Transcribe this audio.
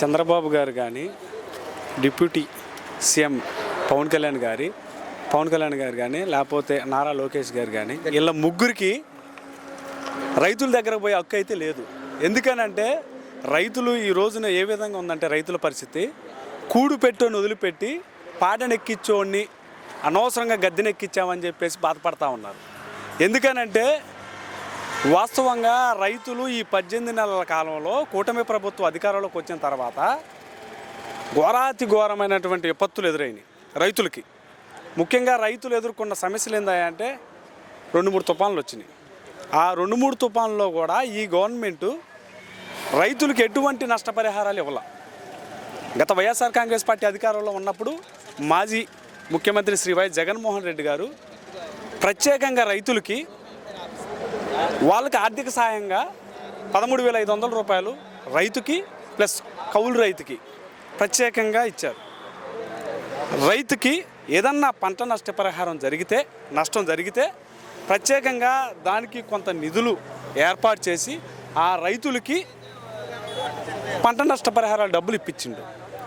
చంద్రబాబు గారు కానీ deputy CM Pawan Kalyan గారి పవన్ కళ్యాణ్ గారు కానీ లేకపోతే నారా లోకేష్ గారు కానీ వీళ్ళ ముగ్గురికి రైతుల దగ్గరకు పోయే హక్కు అయితే లేదు. ఎందుకనంటే రైతులు ఈ రోజున ఏ విధంగా ఉందంటే రైతుల పరిస్థితి కూడు పెట్టోని వదిలిపెట్టి పాడనెక్కించోడిని అనవసరంగా గద్దెనెక్కించామని చెప్పేసి బాధపడతా ఉన్నారు. ఎందుకనంటే వాస్తవంగా రైతులు ఈ పద్దెనిమిది నెలల కాలంలో కూటమి ప్రభుత్వం అధికారంలోకి వచ్చిన తర్వాత ఘోరాతి ఘోరమైనటువంటి విపత్తులు ఎదురైనాయి రైతులకి. ముఖ్యంగా రైతులు ఎదుర్కొన్న సమస్యలు ఏందంటే రెండు మూడు తుఫాన్లు వచ్చినాయి. ఆ రెండు మూడు తుఫాన్లో కూడా ఈ గవర్నమెంటు రైతులకు ఎటువంటి నష్టపరిహారాలు ఇవ్వాల. గత వైఎస్ఆర్ కాంగ్రెస్ పార్టీ అధికారంలో ఉన్నప్పుడు మాజీ ముఖ్యమంత్రి శ్రీ వై జగన్మోహన్ రెడ్డి గారు ప్రత్యేకంగా రైతులకి వాళ్ళకి ఆర్థిక సహాయంగా పదమూడు వేల ఐదు వందల రూపాయలు రైతుకి ప్లస్ కౌలు రైతుకి ప్రత్యేకంగా ఇచ్చారు. రైతుకి ఏదన్నా పంట నష్టపరిహారం జరిగితే నష్టం జరిగితే ప్రత్యేకంగా దానికి కొంత నిధులు ఏర్పాటు చేసి ఆ రైతులకి పంట నష్టపరిహారాలు డబ్బులు ఇప్పించిండు.